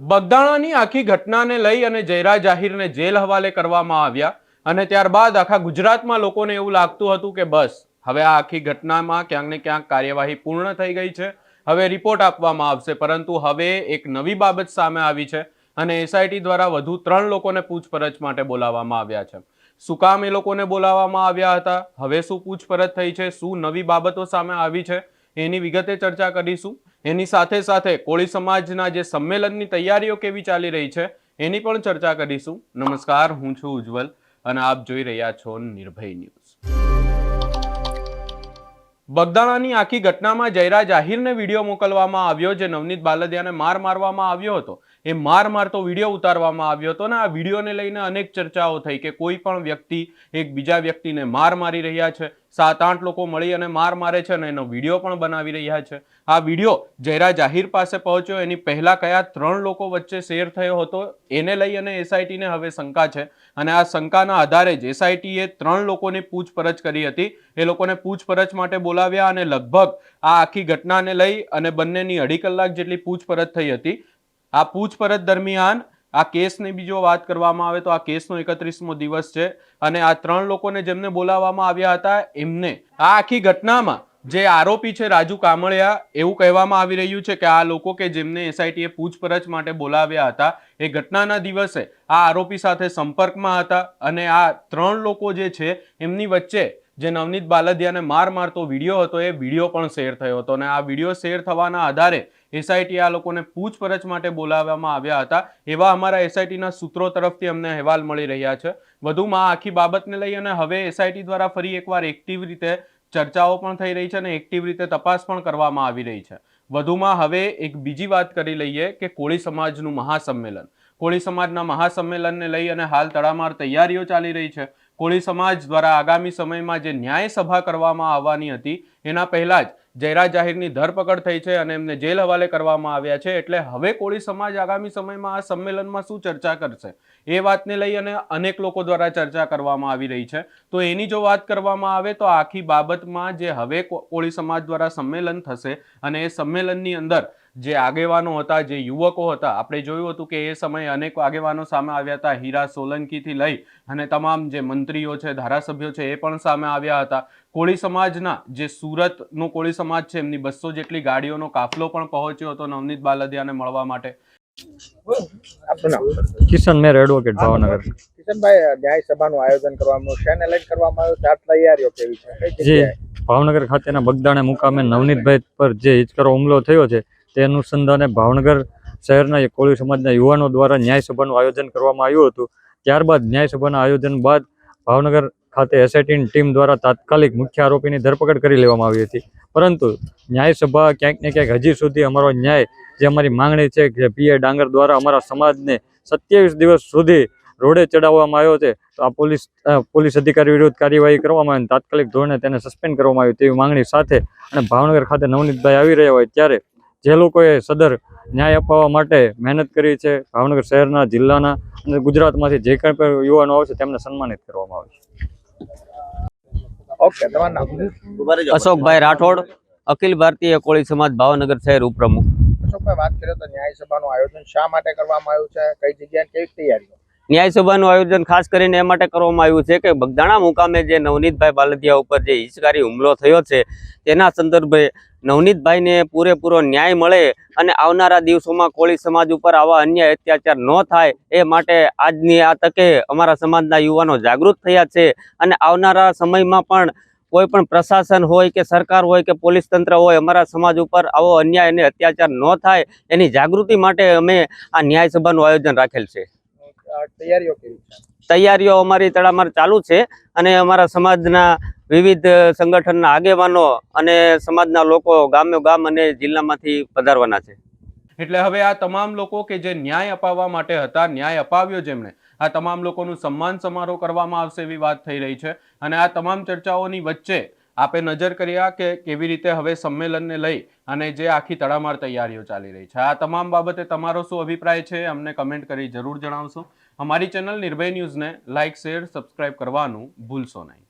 બગદાણાની આખી ઘટનાને લઈ અને જયરા જાહીરને જેલ હવાલે કરવામાં આવ્યા અને ત્યારબાદ આખા ગુજરાતમાં લોકોને એવું લાગતું હતું કે બસ, હવે આ આખી ઘટનામાં ક્યાંક ને ક્યાંક કાર્યવાહી પૂર્ણ થઈ ગઈ છે, હવે રિપોર્ટ આપવામાં આવશે. પરંતુ હવે એક નવી બાબત સામે આવી છે અને એસઆઈટી દ્વારા વધુ ત્રણ લોકોને પૂછપરછ માટે બોલાવવામાં આવ્યા છે. શું કામ એ લોકોને બોલાવવામાં આવ્યા હતા? હવે શું પૂછપરછ થઈ છે? શું નવી બાબતો સામે આવી છે? એની વિગતે ચર્ચા કરીશું. એની સાથે સાથે કોળી સમાજના જે સંમેલનની તૈયારીઓ કેવી ચાલી રહી છે, એની પણ ચર્ચા કરીશું. નમસ્કાર, હું છું ઉજ્જવલ અને આપ જોઈ રહ્યા છો નિર્ભય ન્યૂઝ. બગદાણાની આખી ઘટનામાં જયરા જાહીરને વીડિયો મોકલવામાં આવ્યો, જે નવનીત બાલદિયાને માર મારવામાં આવ્યો હતો. એ માર મારતો વીડિયો ઉતારવામાં આવ્યો હતો ને આ વિડીયોને લઈને અનેક ચર્ચાઓ થઈ કે કોઈ પણ વ્યક્તિ એક બીજા વ્યક્તિને માર મારી રહ્યા છે, સાત આઠ લોકો મળી અને માર મારે છે અને એનો વીડિયો પણ બનાવી રહ્યા છે. આ વીડિયો જયરા જાહીર પાસે પહોંચ્યો, એની પહેલા કયા ત્રણ લોકો વચ્ચે શેર થયો હતો, એને લઈ અને એસઆઈટીને હવે શંકા છે. અને આ શંકાના આધારે જ એસઆઈટીએ ત્રણ લોકોની પૂછપરછ કરી હતી. એ લોકોને પૂછપરછ માટે બોલાવ્યા અને લગભગ આ આખી ઘટનાને લઈ અને બંનેની અઢી કલાક જેટલી પૂછપરછ થઈ હતી. આ પૂછપરછ દરમિયાન આ કેસની બીજો વાત કરવામાં આવે તો આ કેસનો એકત્રીસમો દિવસ છે અને આ ત્રણ લોકોને જેમને બોલાવવામાં આવ્યા હતા, એમને આ આખી ઘટનામાં જે આરોપી છે રાજુ કામળિયા, એવું કહેવામાં આવી રહ્યું છે કે આ લોકો કે જેમને એસઆઈટીએ પૂછપરછ માટે બોલાવ્યા હતા, એ ઘટનાના દિવસે આ આરોપી સાથે સંપર્કમાં હતા અને આ ત્રણ લોકો જે છે એમની વચ્ચે જે નવનીત બાલદિયાને માર મારતો વીડિયો હતો, એ વીડિયો પણ શેર થયો હતો અને આ વીડિયો શેર થવાના આધારે એસઆઈટી આ લોકોને પૂછપરછ માટે બોલાવવામાં આવ્યા હતા. એવા અમારા એસઆઈટીના સૂત્રો તરફથી અમને અહેવાલ મળી રહ્યા છે. વધુમાં આખી બાબતને લઈ અને હવે એસઆઈટી દ્વારા ફરી એકવાર એક્ટિવ રીતે ચર્ચાઓ પણ થઈ રહી છે અને એક્ટિવ રીતે તપાસ પણ કરવામાં આવી રહી છે. વધુમાં હવે એક બીજી વાત કરી લઈએ કે કોળી સમાજનું મહાસંમેલન. કોળી સમાજના મહાસંમેલનને લઈ અને હાલ તડામાર તૈયારીઓ ચાલી રહી છે. કોળી સમાજ દ્વારા આગામી સમયમાં જે ન્યાય સભા કરવામાં આવવાની હતી, એના પહેલાં જ જયરા જાહીરની ધરપકડ થઈ છે અને એમને જેલ હવાલે કરવામાં આવ્યા છે. એટલે હવે કોળી સમાજ આગામી સમયમાં આ સંમેલનમાં શું ચર્ચા કરશે? એ વાતને લઈ અને અનેક લોકો દ્વારા ચર્ચા કરવામાં આવી રહી છે. તો એની જો વાત કરવામાં આવે તો આખી બાબતમાં જે હવે કોળી સમાજ દ્વારા સંમેલન થશે અને એ સંમેલનની અંદર જે આગેવાનો હતા, જે યુવકો હતા, આપણે જોયું હતું કે એ સમયે અનેક આગેવાનો સામે આવ્યા હતા, હીરા સોલંકીથી લઈ અને તમામ જે મંત્રીઓ છે, ધારાસભ્યો છે, એ પણ સામે આવ્યા હતા. કોળી સમાજના જે સુરતનો કોળી સમાજ છે, એમની બસો જેટલી ગાડીઓનો કાફલો પણ પહોંચ્યો હતો નવનીત બાલદિયાને મળવા માટે. કિશન મેર એડવોકેટ ભાવનગર. કિશનભાઈ ન્યાય સભાનું આયોજન કરવામાં અને લઈને કરવામાં આવ્યું ચાર તૈયારીઓ કેવી છે? જે ભાવનગર ખાતેના બગદાણે મુકામે નવનીતભાઈ પર જે હિચકારો હુમલો થયો છે તે અનુસંધાને ભાવનગર શહેરના કોળી સમાજના યુવાનો દ્વારા ન્યાય સભાનું આયોજન કરવામાં આવ્યું હતું. ત્યારબાદ ન્યાય સભાના આયોજન બાદ ભાવનગર ખાતે એસઆઈટીની ટીમ દ્વારા તાત્કાલિક મુખ્ય આરોપીની ધરપકડ કરી લેવામાં આવી હતી. પરંતુ ન્યાય સભા ક્યાંક ને ક્યાંક હજી સુધી અમારો ન્યાય જે અમારી માંગણી છે કે પીએ ડાંગર દ્વારા અમારા સમાજને સત્યાવીસ દિવસ સુધી રોડે ચડાવવામાં આવ્યો છે, તો આ પોલીસ પોલીસ અધિકારી વિરુદ્ધ કાર્યવાહી કરવામાં આવી તાત્કાલિક ધોરણે તેને સસ્પેન્ડ કરવામાં આવ્યું તેવી માંગણી સાથે અને ભાવનગર ખાતે નવનીતભાઈ આવી રહ્યા હોય ત્યારે જે લોકોએ સદર ન્યાય અપાવવા માટે મહેનત કરી છે, ભાવનગર શહેરના, જિલ્લાના અને ગુજરાતમાંથી જે કંઈ પણ યુવાનો આવશે તેમને સન્માનિત કરવામાં આવશે ઓકે તમારું નામ અશોકભાઈ રાઠોડ અખિલ ભારતીય કોળી સમાજ ભાવનગર શહેર ઉપપ્રમુખ. અશોકભાઈ વાત કરીએ તો ન્યાય સભાનું આયોજન શા માટે કરવામાં આવ્યું છે? કઈ જગ્યાએ કેવી તૈયારીઓ? ન્યાય સભાનું આયોજન ખાસ કરીને એ માટે કરવામાં આવ્યું છે કે બગદાણા મુકામે જે નવનીતભાઈ બાલદિયા ઉપર જે હિચકારી હુમલો થયો છે, તેના સંદર્ભે નવનીતભાઈને પૂરેપૂરો ન્યાય મળે અને આવનારા દિવસોમાં કોળી સમાજ ઉપર આવા અન્ય અત્યાચાર ન થાય એ માટે આજની આ તકે અમારા સમાજના યુવાનો જાગૃત થયા છે અને આવનારા સમયમાં પણ કોઈ પણ પ્રશાસન હોય કે સરકાર હોય કે પોલીસ તંત્ર હોય, અમારા સમાજ ઉપર આવો અન્યાય અને અત્યાચાર ન થાય એની જાગૃતિ માટે અમે આ ન્યાય સભાનું આયોજન રાખેલ છે. તૈયારીઓ કેવી છે. તૈયારીઓ અમારી તડામાર ચાલુ છે અને અમારા સમાજના વિવિધ સંગઠનના આગેવાનો અને સમાજના લોકો ગામે ગામ અને જિલ્લામાંથી પધારવાના છે. એટલે હવે આ તમામ લોકો કે જે ન્યાય અપાવવા માટે હતા ન્યાય અપાવ્યો જેમણે આ તમામ લોકોનું સન્માન સમારોહ કરવામાં આવશે એવી વાત થઈ રહી છે. અને આ તમામ ચર્ચાઓની વચ્ચે આપે નજર કર્યા કે કેવી રીતે હવે સંમેલનને લઈ અને જે આખી તડામાર તૈયારીઓ ચાલી રહી છે. આ તમામ બાબતે તમારો શું અભિપ્રાય છે અમને કમેન્ટ કરી જરૂર જણાવશો. અમારી ચેનલ નિર્ભય ન્યૂઝને લાઇક, શેર, સબસ્ક્રાઇબ કરવાનું ભૂલશો નહીં.